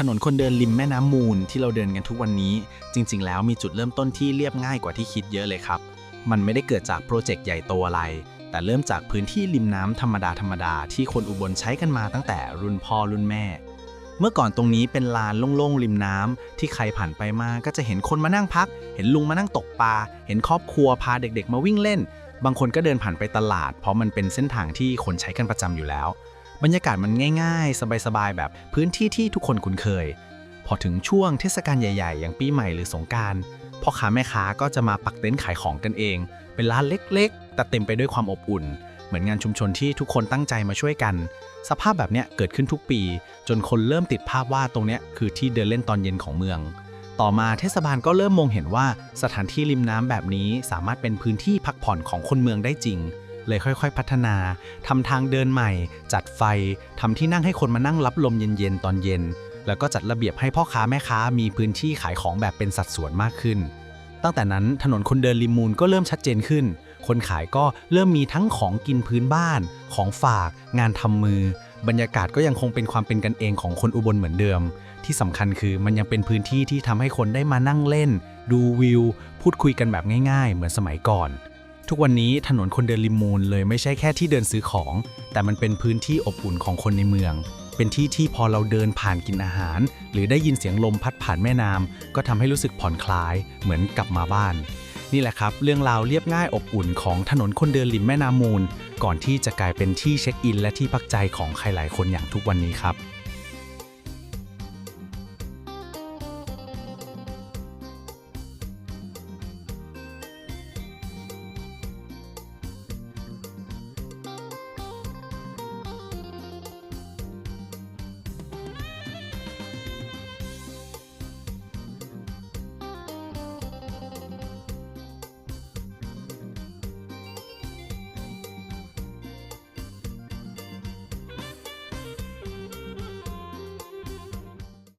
ถนนคนเดินริมแม่น้ำมูลที่เราเดินกันทุกวันนี้ จริง ๆ แล้วมีจุดเริ่มต้นที่เรียบง่ายกว่าที่คิดเยอะเลยครับ มันไม่ได้เกิดจากโปรเจกต์ใหญ่โตอะไร แต่เริ่มจากพื้นที่ริมน้ำธรรมดาธรรมดาๆที่คนอุบลใช้กันมาตั้งแต่รุ่นพ่อรุ่นแม่ เมื่อก่อนตรงนี้เป็นลานโล่งๆริมน้ำที่ใครผ่านไปมาก็จะเห็นคนมานั่งพัก เห็นลุงมานั่งตกปลาเห็นครอบครัวพาเด็ก ๆ มาวิ่งเล่น บางคนก็เดินผ่านไปตลาด เพราะมันเป็นเส้นทางที่คนใช้กันประจำอยู่แล้ว บรรยากาศมันง่าย ๆ สบายๆ แบบพื้นที่ที่ทุกคนคุ้นเคย พอถึงช่วงเทศกาลใหญ่ๆ อย่างปีใหม่หรือสงการพ่อค้าแม่ค้าก็จะมาปักเต็นท์ขายของกันเอง เป็นร้านเล็กๆ แต่เต็มไปด้วยความอบอุ่น เหมือนงานชุมชนที่ทุกคนตั้งใจมาช่วยกัน สภาพแบบเนี้ยเกิดขึ้นทุกปี จนคนเริ่มติดภาพว่าตรงเนี้ยคือที่เดินเล่นตอนเย็นของเมือง ต่อมาเทศบาลก็เริ่มมองเห็นว่าสถานที่ริมน้ำแบบนี้สามารถเป็นพื้นที่พักผ่อนของคนเมืองได้จริง เลยค่อย ๆ พัฒนาทำทางเดินใหม่ จัดไฟทำที่นั่งให้คนมานั่งรับลมเย็นๆตอนเย็น แล้วก็จัดระเบียบให้พ่อค้าแม่ค้ามีพื้นที่ขายของแบบเป็นสัดส่วนมากขึ้น ตั้งแต่นั้นถนนคนเดินริมมูลก็เริ่มชัดเจนขึ้น คนขายก็เริ่มมีทั้งของกินพื้นบ้าน ของฝาก งานทำมือ บรรยากาศก็ยังคงเป็นความเป็นกันเองของคนอุบลเหมือนเดิม ที่สำคัญคือมันยังเป็นพื้นที่ที่ทำให้คนได้มานั่งเล่น ดูวิว พูดคุยกันแบบง่าย ๆ เหมือนสมัยก่อน ทุกวันนี้ถนนคนเดินริมมูลเลยไม่ใช่แค่ที่เดินซื้อของ แต่มันเป็นพื้นที่อบอุ่นของคนในเมือง เป็นที่ที่พอเราเดินผ่านกินอาหาร หรือได้ยินเสียงลมพัดผ่านแม่น้ำก็ทำให้รู้สึกผ่อนคลาย เหมือนกลับมาบ้าน นี่แหละครับ เรื่องราวเรียบง่ายอบอุ่นของถนนคนเดินริมแม่น้ำมูล ก่อนที่จะกลายเป็นที่เช็คอิน และที่พักใจของใครหลายคนอย่างทุกวันนี้ครับ